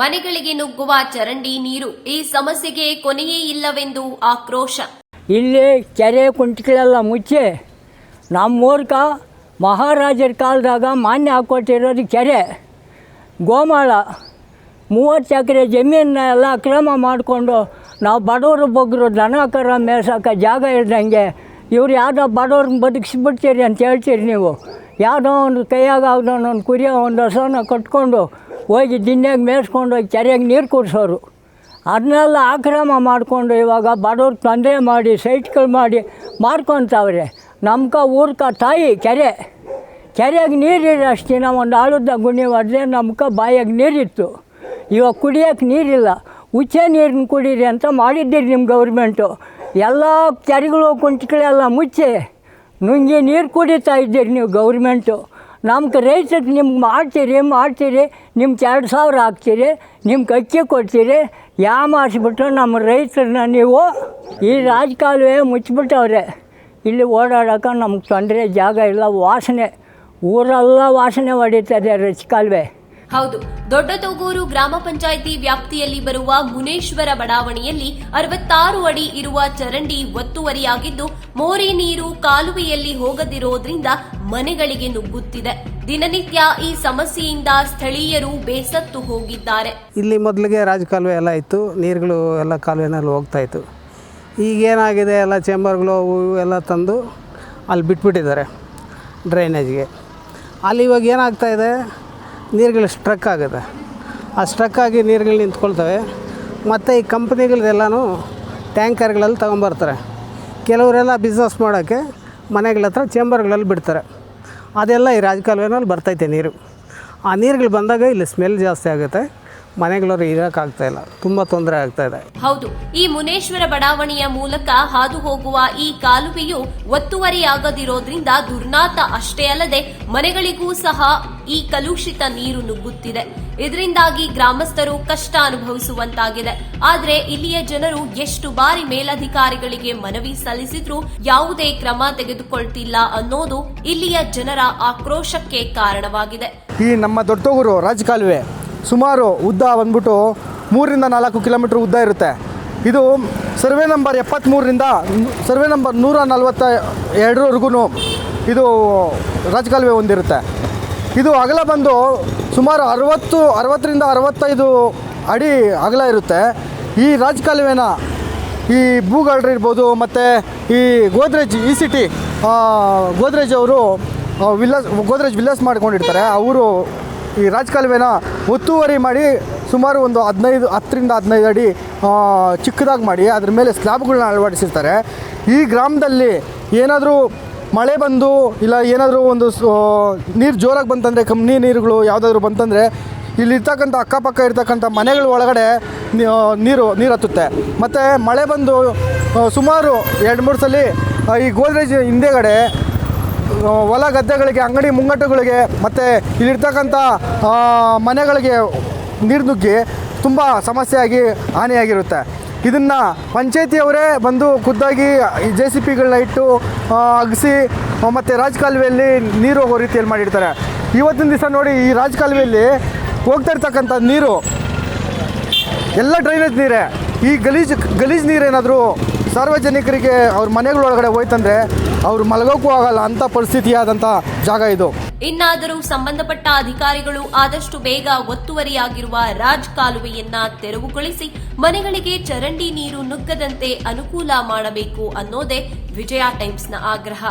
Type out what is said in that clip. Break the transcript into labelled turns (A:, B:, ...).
A: ಮನೆಗಳಿಗೆ ನುಗ್ಗುವ ಚರಂಡಿ ನೀರು ಈ ಸಮಸ್ಯೆಗೆ ಕೊನೆಯೇ ಇಲ್ಲವೆಂದು ಆಕ್ರೋಶ.
B: ಇಲ್ಲಿ ಕೆರೆ ಕುಂಟಿಗಳೆಲ್ಲ ಮುಚ್ಚಿ ನಮ್ಮೂರ್ಕ ಮಹಾರಾಜರ ಕಾಲದಾಗ ಮಾನ್ಯ ಹಾಕೊಟ್ಟಿರೋದು ಕೆರೆ. ಗೋಮಾಳ ಮೂವತ್ತು ಎಕರೆ ಜಮೀನನ್ನ ಎಲ್ಲ ಅಕ್ರಮ ಮಾಡಿಕೊಂಡು ನಾವು ಬಡವರು ಬಗ್ಗರು ದನ, ಕರ ಜಾಗ ಇಲ್ದಂಗೆ ಇವ್ರು ಯಾವುದೋ ಬಡವ್ರನ್ನ ಬದುಕಿಸ್ಬಿಡ್ತೀರಿ ಅಂತ ಹೇಳ್ತೀರಿ ನೀವು. ಯಾವುದೋ ಒಂದು ಕೈಯಾಗ ಒಂದು ಕುರಿಯ ಒಂದು ಹಸನ ಕಟ್ಕೊಂಡು ಹೋಗಿ ದಿನ್ಯಾಗ ಮೇಯ್ಸ್ಕೊಂಡು ಹೋಗಿ ಕೆರೆಗೆ ನೀರು ಕುಡಿಸೋರು. ಅದನ್ನೆಲ್ಲ ಆಕ್ರಮ ಮಾಡಿಕೊಂಡು ಇವಾಗ ಬಡವ್ರಿಗೆ ತೊಂದರೆ ಮಾಡಿ, ಸೈಟ್ಗಳು ಮಾಡಿ ಮಾಡ್ಕೊತಾವ್ರೆ ನಮ್ಕ ಊರ್ಕ ತಾಯಿ ಕೆರೆ. ಕೆರೆಯಾಗ ನೀರಿಲ್ಲ ಅಷ್ಟು ದಿನ ಒಂದು ಆಳುದ ಗುಣಿ ಹೊಡೆದ್ರೆ ನಮ್ಕ ಬಾಯಾಗ ನೀರಿತ್ತು. ಇವಾಗ ಕುಡಿಯೋಕೆ ನೀರಿಲ್ಲ. ಉಚ್ಚೆ ನೀರನ್ನ ಕುಡೀರಿ ಅಂತ ಮಾಡಿದ್ದೀರಿ ನಿಮ್ಮ ಗೌರ್ಮೆಂಟು. ಎಲ್ಲ ಕೆರೆಗಳು ಕುಂಟಗಳೆಲ್ಲ ಮುಚ್ಚೆ ನುಂಗಿ ನೀರು ಕುಡಿತಾ ಇದ್ದೀರಿ ನೀವು ಗೌರ್ಮೆಂಟು. ನಮ್ಗೆ ರೈತಕ್ಕೆ ನಿಮ್ಗೆ ಮಾಡ್ತೀರಿ ಮಾಡ್ತೀರಿ? ನಿಮ್ಗೆ ಎರಡು ಸಾವಿರ ಹಾಕ್ತೀರಿ, ನಿಮ್ಗೆ ಅಕ್ಕಿ ಕೊಡ್ತೀರಿ. ಯಾಮಾರಿಸ್ಬಿಟ್ಟು ನಮ್ಮ ರೈತರನ್ನ ನೀವು ಈ ರಾಜಕಾಲುವೆ ಮುಚ್ಚಿಬಿಟ್ಟವ್ರೆ. ಇಲ್ಲಿ ಓಡಾಡೋಕೆ ನಮ್ಗೆ ತೊಂದರೆ, ಜಾಗ ಇಲ್ಲ, ವಾಸನೆ. ಊರೆಲ್ಲ ವಾಸನೆ ಹೊಡಿತದೆ ರಜಕಾಲುವೆ
A: ಹೌದು ದೊಡ್ಡ ತೊಗೂರು ಗ್ರಾಮ ಪಂಚಾಯಿತಿ ವ್ಯಾಪ್ತಿಯಲ್ಲಿ ಬರುವ ಮುನೇಶ್ವರ ಬಡಾವಣೆಯಲ್ಲಿ ಅರವತ್ತಾರು ಅಡಿ ಇರುವ ಚರಂಡಿ ಒತ್ತುವರಿಯಾಗಿದ್ದು, ಮೋರಿ ನೀರು ಕಾಲುವೆಯಲ್ಲಿ ಹೋಗದಿರೋದ್ರಿಂದ ಮನೆಗಳಿಗೆ ನುಗ್ಗುತ್ತಿದೆ. ದಿನನಿತ್ಯ ಈ ಸಮಸ್ಯೆಯಿಂದ ಸ್ಥಳೀಯರು ಬೇಸತ್ತು ಹೋಗಿದ್ದಾರೆ.
C: ಇಲ್ಲಿ ಮೊದಲಿಗೆ ರಾಜಕಾಲುವೆ ಎಲ್ಲ ಇತ್ತು, ನೀರುಗಳು ಎಲ್ಲ ಕಾಲುವೆನಲ್ಲಿ ಹೋಗ್ತಾ ಇತ್ತು. ಈಗೇನಾಗಿದೆ ಎಲ್ಲ ಚೇಂಬರ್ಗಳು ಎಲ್ಲ ತಂದು ಅಲ್ಲಿ ಬಿಟ್ಬಿಟ್ಟಿದ್ದಾರೆ, ಡ್ರೈನೇಜ್ಗೆ. ಅಲ್ಲಿ ಇವಾಗ ಏನಾಗ್ತಾ ಇದೆ ನೀರುಗಳು ಸ್ಟ್ರಕ್ ಆಗುತ್ತೆ. ಆ ಸ್ಟ್ರಕ್ ಆಗಿ ನೀರುಗಳು ನಿಂತ್ಕೊಳ್ತವೆ. ಮತ್ತು ಈ ಕಂಪ್ನಿಗಳದೆಲ್ಲನೂ ಟ್ಯಾಂಕರ್ಗಳಲ್ಲಿ ತೊಗೊಂಬರ್ತಾರೆ. ಕೆಲವರೆಲ್ಲ ಬಿಸ್ನೆಸ್ ಮಾಡೋಕ್ಕೆ ಮನೆಗಳ ಹತ್ರ ಚೇಂಬರ್ಗಳಲ್ಲಿ ಬಿಡ್ತಾರೆ. ಅದೆಲ್ಲ ಈ ರಾಜಕಾಲುವೆನಲ್ಲಿ ಬರ್ತೈತೆ ನೀರು. ಆ ನೀರುಗಳು ಬಂದಾಗ ಇಲ್ಲಿ ಸ್ಮೆಲ್ ಜಾಸ್ತಿ ಆಗುತ್ತೆ. ಮನೆಗಳವ್ರು ಇರೋಕ್ಕಾಗ್ತಾಯಿಲ್ಲ ತುಂಬ ತೊಂದರೆ ಆಗ್ತಾ ಇದೆ.
A: ಹೌದು ಈ ಮುನೇಶ್ವರ ಬಡಾವಣೆಯ ಮೂಲಕ ಹಾದು ಹೋಗುವ ಈ ಕಾಲುವೆಯು ಒತ್ತುವರಿಯಾಗದಿರೋದ್ರಿಂದ ದುರ್ನಾತ ಅಷ್ಟೇ ಅಲ್ಲದೆ ಮನೆಗಳಿಗೂ ಸಹ ಈ ಕಲುಷಿತ ನೀರು ನುಗ್ಗುತ್ತಿದೆ. ಇದರಿಂದಾಗಿ ಗ್ರಾಮಸ್ಥರು ಕಷ್ಟ ಅನುಭವಿಸುವಂತಾಗಿದೆ. ಆದರೆ ಇಲ್ಲಿಯ ಜನರು ಎಷ್ಟು ಬಾರಿ ಮೇಲಧಿಕಾರಿಗಳಿಗೆ ಮನವಿ ಸಲ್ಲಿಸಿದ್ರೂ ಯಾವುದೇ ಕ್ರಮ ತೆಗೆದುಕೊಳ್ತಿಲ್ಲ ಅನ್ನೋದು ಇಲ್ಲಿಯ ಜನರ ಆಕ್ರೋಶಕ್ಕೆ ಕಾರಣವಾಗಿದೆ.
D: ಈ ನಮ್ಮ ದೊಡ್ಡವರು ರಾಜಕಾಲುವೆ ಸುಮಾರು ಉದ್ದ ಬಂದ್ಬಿಟ್ಟು ಮೂರರಿಂದ ನಾಲ್ಕು ಕಿಲೋಮೀಟ್ರ್ ಉದ್ದ ಇರುತ್ತೆ. ಇದು ಸರ್ವೆ ನಂಬರ್ ಎಪ್ಪತ್ತ್ಮೂರರಿಂದ ಸರ್ವೆ ನಂಬರ್ ನೂರ ನಲ್ವತ್ತ ಎರಡರವರೆಗೂ ಇದು ರಾಜಕಾಲುವೆ ಹೊಂದಿರುತ್ತೆ. ಇದು ಅಗಲ ಬಂದು ಸುಮಾರು ಅರವತ್ತು, ಅರವತ್ತರಿಂದ ಅರವತ್ತೈದು ಅಡಿ ಅಗಲ ಇರುತ್ತೆ. ಈ ರಾಜಕಾಲುವೆನ ಈ ಭೂಗಾರ್ಡ್ರ್ ಇರ್ಬೋದು ಮತ್ತು ಈ ಗೋದ್ರೇಜ್, ಈ ಸಿಟಿ ಗೋದ್ರೇಜ್ ಅವರು ವಿಲ್ಲಸ್ ಗೋದ್ರೇಜ್ ವಿಲ್ಲಸ್ ಮಾಡ್ಕೊಂಡಿರ್ತಾರೆ. ಅವರು ಈ ರಾಜಕಾಲುವೆನ ಒತ್ತುವರಿ ಮಾಡಿ ಸುಮಾರು ಒಂದು ಹದಿನೈದು, ಹತ್ತರಿಂದ ಹದಿನೈದು ಅಡಿ ಚಿಕ್ಕದಾಗಿ ಮಾಡಿ, ಅದ್ರ ಮೇಲೆ ಸ್ಲ್ಯಾಬ್ಗಳನ್ನ ಅಳವಡಿಸಿರ್ತಾರೆ. ಈ ಗ್ರಾಮದಲ್ಲಿ ಏನಾದರೂ ಮಳೆ ಬಂದು ಇಲ್ಲ ಏನಾದರೂ ಒಂದು ನೀರು ಜೋರಾಗಿ ಬಂತಂದರೆ ಕಂಪ್ನಿ ನೀರುಗಳು ಯಾವುದಾದ್ರು ಬಂತಂದರೆ ಇಲ್ಲಿರ್ತಕ್ಕಂಥ ಅಕ್ಕಪಕ್ಕ ಇರ್ತಕ್ಕಂಥ ಮನೆಗಳ ಒಳಗಡೆ ನೀರು ನೀರು ಹತ್ತುತ್ತೆ. ಮತ್ತು ಮಳೆ ಬಂದು ಸುಮಾರು ಎರಡು ಮೂರು ಸಲ ಈ ಗೋದ್ರೇಜ್ ಹಿಂದೆಗಡೆ ಹೊಲ ಗದ್ದೆಗಳಿಗೆ, ಅಂಗಡಿ ಮುಂಗಟ್ಟುಗಳಿಗೆ ಮತ್ತು ಇಲ್ಲಿರ್ತಕ್ಕಂಥ ಮನೆಗಳಿಗೆ ನೀರು ನುಗ್ಗಿ ತುಂಬ ಸಮಸ್ಯೆಯಾಗಿ ಹಾನಿಯಾಗಿರುತ್ತೆ. ಇದನ್ನು ಪಂಚಾಯತಿಯವರೇ ಬಂದು ಖುದ್ದಾಗಿ ಜೆ ಸಿ ಪಿಗಳನ್ನ ಇಟ್ಟು ಅಗಸಿ, ಮತ್ತು ರಾಜಕಾಲುವೆಯಲ್ಲಿ ನೀರು ಹೋಗೋ ರೀತಿಯಲ್ಲಿ ಮಾಡಿರ್ತಾರೆ. ಇವತ್ತಿನ ದಿವಸ ನೋಡಿ ಈ ರಾಜಕಾಲುವೆಯಲ್ಲಿ ಹೋಗ್ತಾ ಇರ್ತಕ್ಕಂಥ ನೀರು, ಎಲ್ಲ ಡ್ರೈನೇಜ್ ನೀರೇ. ಈ ಗಲೀಜು ಗಲೀಜು ನೀರೇನಾದರೂ ಸಾರ್ವಜನಿಕರಿಗೆ ಅವ್ರ ಮನೆಗಳೊಳಗಡೆ ಹೋಯ್ತಂದ್ರೆ ಅವ್ರು ಮಲಗೋಕ್ಕೂ ಆಗಲ್ಲ ಅಂಥ ಪರಿಸ್ಥಿತಿಯಾದಂಥ ಜಾಗ ಇದು.
A: ಇನ್ನಾದರೂ ಸಂಬಂಧಪಟ್ಟ ಅಧಿಕಾರಿಗಳು ಆದಷ್ಟು ಬೇಗ ಒತ್ತುವರಿಯಾಗಿರುವ ರಾಜ್ ಕಾಲುವೆಯನ್ನ ತೆರವುಗೊಳಿಸಿ ಮನೆಗಳಿಗೆ ಚರಂಡಿ ನೀರು ನುಗ್ಗದಂತೆ ಅನುಕೂಲ ಮಾಡಬೇಕು ಅನ್ನೋದೇ ವಿಜಯ ಟೈಮ್ಸ್ನ ಆಗ್ರಹ.